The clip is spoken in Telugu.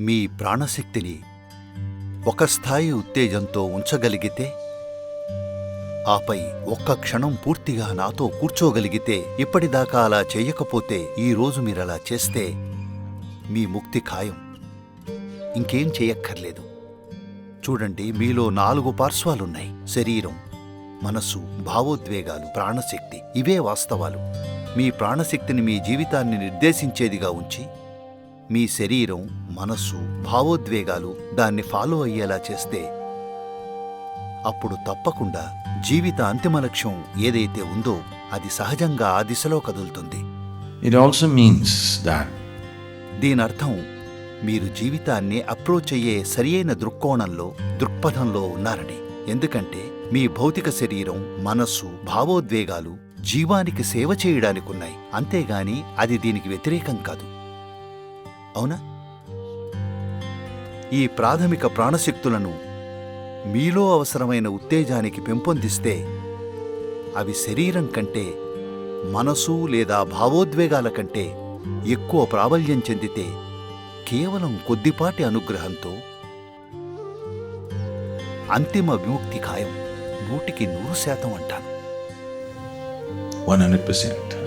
మీ ప్రాణశక్తిని ఒక స్థాయి ఉత్తేజంతో ఉంచగలిగితే ఆపై ఒక్క క్షణం పూర్తిగా నాతో కూర్చోగలిగితే ఇప్పటిదాకా అలా చేయకపోతే ఈ రోజు మీరలా చేస్తే మీ ముక్తి ఖాయం. ఇంకేం చేయక్కర్లేదు. చూడండి మీలో నాలుగు పార్శ్వాలున్నాయి. శరీరం మనస్సు భావోద్వేగాలు ప్రాణశక్తి. ఇవే వాస్తవాలు. మీ ప్రాణశక్తిని మీ జీవితాన్ని నిర్దేశించేదిగా ఉంచి మీ శరీరం మనస్సు భావోద్వేగాలు దాన్ని ఫాలో అయ్యేలా చేస్తే అప్పుడు తప్పకుండా జీవిత అంతిమ లక్ష్యం ఏదైతే ఉందో అది సహజంగా ఆ దిశలో కదులుతుంది. It also means that దీనర్థం మీరు జీవితాన్ని అప్రోచ్ అయ్యే సరియైన దృక్కోణంలో దృక్పథంలో ఉన్నారని. ఎందుకంటే మీ భౌతిక శరీరం మనస్సు భావోద్వేగాలు జీవానికి సేవ చేయడానికున్నాయి. అంతేగాని అది దీనికి వ్యతిరేకం కాదు. అవునా? ఈ ప్రాథమిక ప్రాణశక్తులను మీలో అవసరమైన ఉత్తేజానికి పెంపొందిస్తే అవి శరీరం కంటే మనసు లేదా భావోద్వేగాల కంటే ఎక్కువ ప్రాబల్యం చెందితే కేవలం కొద్దిపాటి అనుగ్రహంతో. అంతిమ విముక్తి ఖాయం నూటికి నూరు శాతం అంటాను. 100%.